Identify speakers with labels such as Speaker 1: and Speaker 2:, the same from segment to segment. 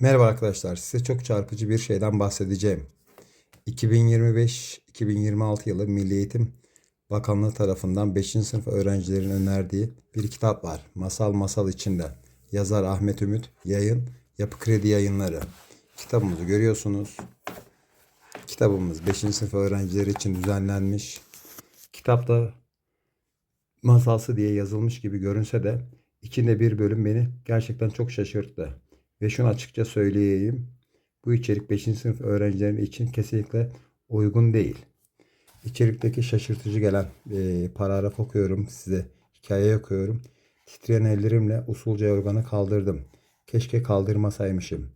Speaker 1: Merhaba arkadaşlar, size çok çarpıcı bir şeyden bahsedeceğim. 2025-2026 yılı Milli Eğitim Bakanlığı tarafından 5. sınıf öğrencilerin önerdiği bir kitap var. Masal Masal içinde. Yazar Ahmet Ümit, yayın Yapı Kredi Yayınları. Kitabımızı görüyorsunuz. Kitabımız 5. sınıf öğrencileri için düzenlenmiş. Kitapta masalsı diye yazılmış gibi görünse de içinde bir bölüm beni gerçekten çok şaşırttı. Ve şunu açıkça söyleyeyim. Bu içerik 5. sınıf öğrencileri için kesinlikle uygun değil. İçerikteki şaşırtıcı gelen e, paragraf okuyorum size. Hikaye okuyorum. Titreyen ellerimle usulca yorganı kaldırdım. Keşke kaldırmasaymışım.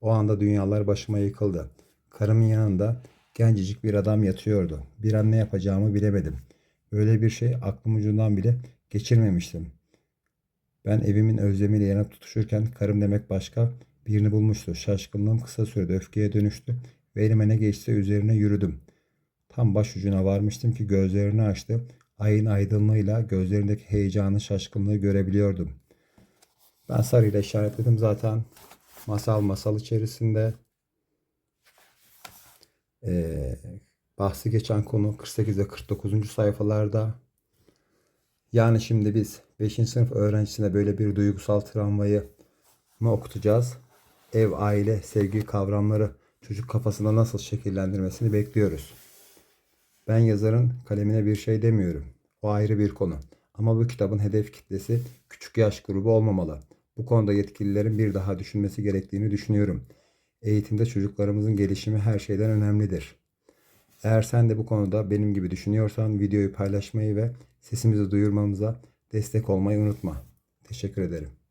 Speaker 1: O anda dünyalar başıma yıkıldı. Karımın yanında gencecik bir adam yatıyordu. Bir an ne yapacağımı bilemedim. Böyle bir şey aklım ucundan bile geçirmemiştim. Ben evimin özlemiyle yanıp tutuşurken karım demek başka birini bulmuştu. Şaşkınlığım kısa sürede öfkeye dönüştü ve elime ne geçse üzerine yürüdüm. Tam başucuna varmıştım ki gözlerini açtı. Ayın aydınlığıyla gözlerindeki heyecanı, şaşkınlığı görebiliyordum. Ben sarıyla işaretledim zaten. Masal masal içerisinde. Ee, bahsi geçen konu 48 ve 49. sayfalarda. Yani şimdi biz 5. sınıf öğrencisine böyle bir duygusal travmayı mı okutacağız? Ev, aile, sevgi kavramları çocuk kafasında nasıl şekillendirmesini bekliyoruz. Ben yazarın kalemine bir şey demiyorum. O ayrı bir konu. Ama bu kitabın hedef kitlesi küçük yaş grubu olmamalı. Bu konuda yetkililerin bir daha düşünmesi gerektiğini düşünüyorum. Eğitimde çocuklarımızın gelişimi her şeyden önemlidir. Eğer sen de bu konuda benim gibi düşünüyorsan videoyu paylaşmayı ve sesimizi duyurmamıza destek olmayı unutma. Teşekkür ederim.